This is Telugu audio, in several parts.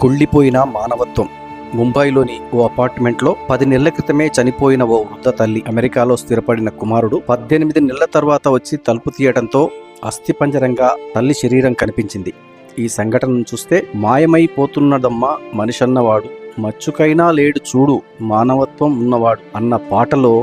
కుళ్ళిపోయిన మానవత్వం. ముంబైలోని ఓ అపార్ట్మెంట్లో పది నెలల క్రితమే చనిపోయిన ఓ వృద్ధ తల్లి అమెరికాలో స్థిరపడిన కుమారుడు పద్దెనిమిది నెలల తర్వాత వచ్చి తలుపు తీయడంతో అస్థిపంజరంగా తల్లి శరీరం కనిపించింది. ఈ సంఘటనను చూస్తే మాయమైపోతున్నదమ్మా మనిషన్నవాడు మచ్చుకైనా లేడు చూడు మానవత్వం ఉన్నవాడు అన్న పాటలో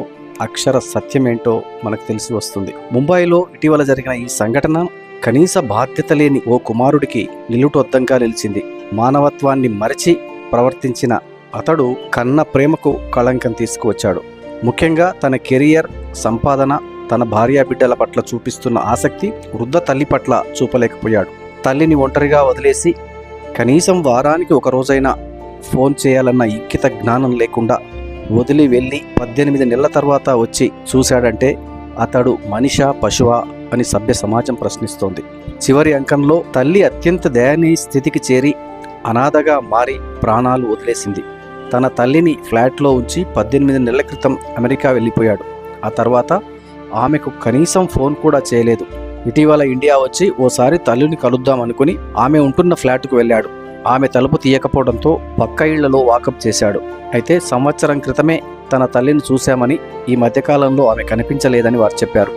అక్షర సత్యమేంటో మనకు తెలిసి వస్తుంది. ముంబైలో ఇటీవల జరిగిన ఈ సంఘటన కనీస బాధ్యత లేని ఓ కుమారుడికి నిలుటొద్దంగా నిలిచింది. మానవత్వాన్ని మరచి ప్రవర్తించిన అతడు కన్న ప్రేమకు కళంకం తీసుకువచ్చాడు. ముఖ్యంగా తన కెరియర్ సంపాదన తన భార్యా బిడ్డల పట్ల చూపిస్తున్న ఆసక్తి వృద్ధ తల్లి పట్ల చూపలేకపోయాడు. తల్లిని ఒంటరిగా వదిలేసి కనీసం వారానికి ఒకరోజైనా ఫోన్ చేయాలన్న ఇంకిత జ్ఞానం లేకుండా వదిలి వెళ్ళి పద్దెనిమిది నెలల తర్వాత వచ్చి చూశాడంటే అతడు మనిషా పశువా అని సభ్య సమాజం ప్రశ్నిస్తోంది. చివరి అంకంలో తల్లి అత్యంత దయనీయ స్థితికి చేరి అనాథగా మారి ప్రాణాలు వదిలేసింది. తన తల్లిని ఫ్లాట్లో ఉంచి పద్దెనిమిది నెలల క్రితం అమెరికా వెళ్ళిపోయాడు. ఆ తర్వాత ఆమెకు కనీసం ఫోన్ కూడా చేయలేదు. ఇటీవల ఇండియా వచ్చి ఓసారి తల్లిని కలుద్దాం అనుకుని ఆమె ఉంటున్న ఫ్లాట్కు వెళ్ళాడు. ఆమె తలుపు తీయకపోవడంతో పక్క ఇళ్ళలో వాకప్ చేశాడు. అయితే సంవత్సరం క్రితమే తన తల్లిని చూశామని ఈ మధ్యకాలంలో ఆమె కనిపించలేదని వారు చెప్పారు.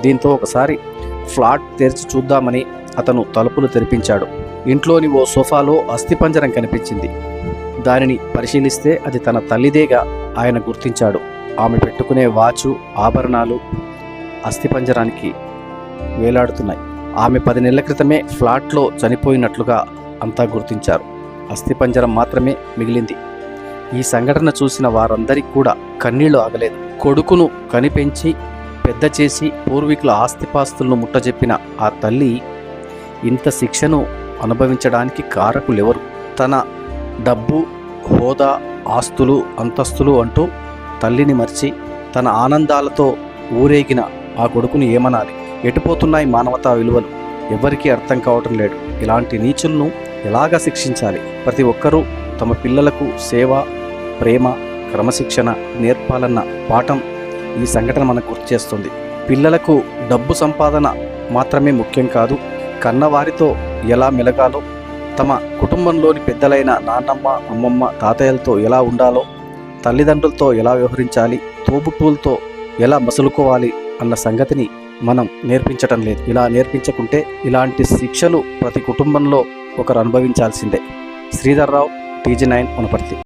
దీంతో ఒకసారి ఫ్లాట్ తెరిచి చూద్దామని అతను తలుపులు తెరిపించాడు. ఇంట్లోని ఓ సోఫాలో అస్థిపంజరం కనిపించింది. దానిని పరిశీలిస్తే అది తన తల్లిదేగా ఆయన గుర్తించాడు. ఆమె పెట్టుకునే వాచు ఆభరణాలు అస్థిపంజరానికి వేలాడుతున్నాయి. ఆమె పది నెలల క్రితమే ఫ్లాట్లో చనిపోయినట్లుగా అంతా గుర్తించారు. అస్థిపంజరం మాత్రమే మిగిలింది. ఈ సంఘటన చూసిన వారందరికీ కూడా కన్నీళ్ళు ఆగలేదు. కొడుకును కనిపెంచి పెద్ద చేసి పూర్వీకుల ఆస్తిపాస్తులను ముట్టజెప్పిన ఆ తల్లి ఇంత శిక్షను అనుభవించడానికి కారకులెవరు? తన డబ్బు హోదా ఆస్తులు అంతస్తులు అంటూ తల్లిని మర్చి తన ఆనందాలతో ఊరేగిన ఆ కొడుకుని ఏమనాలి? ఎటుపోతున్నాయి మానవతా విలువలు? ఎవరికీ అర్థం కావటం లేదు. ఇలాంటి నీచులను ఎలాగా శిక్షించాలి? ప్రతి ఒక్కరూ తమ పిల్లలకు సేవ ప్రేమ క్రమశిక్షణ నేర్పాలన్న పాఠం ఈ సంఘటన మనకు గుర్తు చేస్తుంది. పిల్లలకు డబ్బు సంపాదన మాత్రమే ముఖ్యం కాదు కన్నవారితో ఎలా మెలగాలో తమ కుటుంబంలోని పెద్దలైన నాన్నమ్మ అమ్మమ్మ తాతయ్యలతో ఎలా ఉండాలో తల్లిదండ్రులతో ఎలా వ్యవహరించాలి తోబుట్టువులతో ఎలా మసులుకోవాలి అన్న సంగతిని మనం నేర్పించటం లేదు. ఇలా నేర్పించకుంటే ఇలాంటి శిక్షలు ప్రతి కుటుంబంలో ఒకరు అనుభవించాల్సిందే. Sridhar Rao TG nine Wanaparthy.